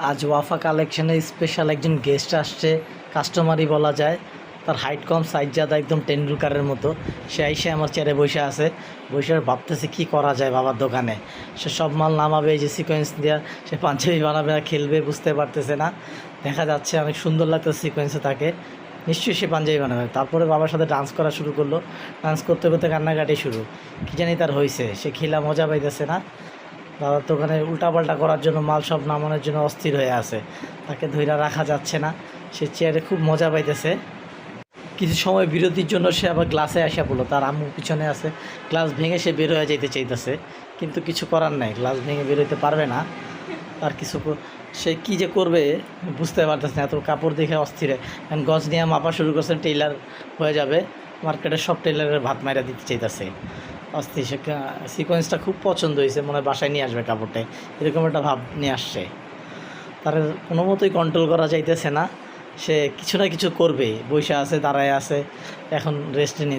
আজ ওয়াফা কালেকশনে স্পেশাল একজন গেস্ট আসছে কাস্টমারই বলা যায়। তার হাইট কম সাইজ জাদা, একদম টেন্ডুলকারের মতো। সে এসে আমার চেয়ারে বসে আছে। বসে ভাবতেছে, কি করা যায় বাবার দোকানে? সে সব মাল নামাবে যে সিকোয়েন্স দেওয়া সে পাঞ্জাবি বানাবে না খেলবে, বুঝতে পারতেছে না। দেখা যাচ্ছে অনেক সুন্দর লাগতেছে সিকোয়েন্সে তাকে। নিশ্চয়ই সে পাঞ্জাবি বানাবে। তারপরে বাবার সাথে ডান্স করা শুরু করল। ডান্স করতে করতে কান্নাকাটি শুরু। কী জানি তার হয়েছে সে খেলা মজা পাইতেছে না। বাবার দোকানে উল্টাপাল্টা করার জন্য মাল সব নামানোর জন্য অস্থির হয়ে আছে। তাকে ধৈর্য রাখা যাচ্ছে না। সে চেয়ারে খুব মজা পাইতেছে। কিছু সময় বিরতির জন্য সে আবার গ্লাসে আসা পড়ল। তার আম্মু পিছনে আছে। গ্লাস ভেঙে সে বের হয়ে যেতে চাইতেছে। কিন্তু কিছু করার নাই। গ্লাস ভেঙে বের হইতে পারবে না। আর কিছু সে কী যে করবে বুঝতে পারতেছে না। এত কাপড় দেখে অস্থিরে। এখন গজ নিয়ে মাপা শুরু করছে টেইলার হয়ে যাবে। মার্কেটের সব টেইলারের ভাত মাইরা দিতে চাইতেছে। অস্থির সিকোয়েন্সটা খুব পছন্দ হয়েছে, মনে বাসায় নিয়ে আসবে কাপড়টায় এরকম একটা ভাব নিয়ে আসছে। তার কোনো মতোই কন্ট্রোল করা যাইতেছে না। সে কিছু না কিছু করবে বসে আছে, দাঁড়ায় আছে, এখন রেস্টে নিয়ে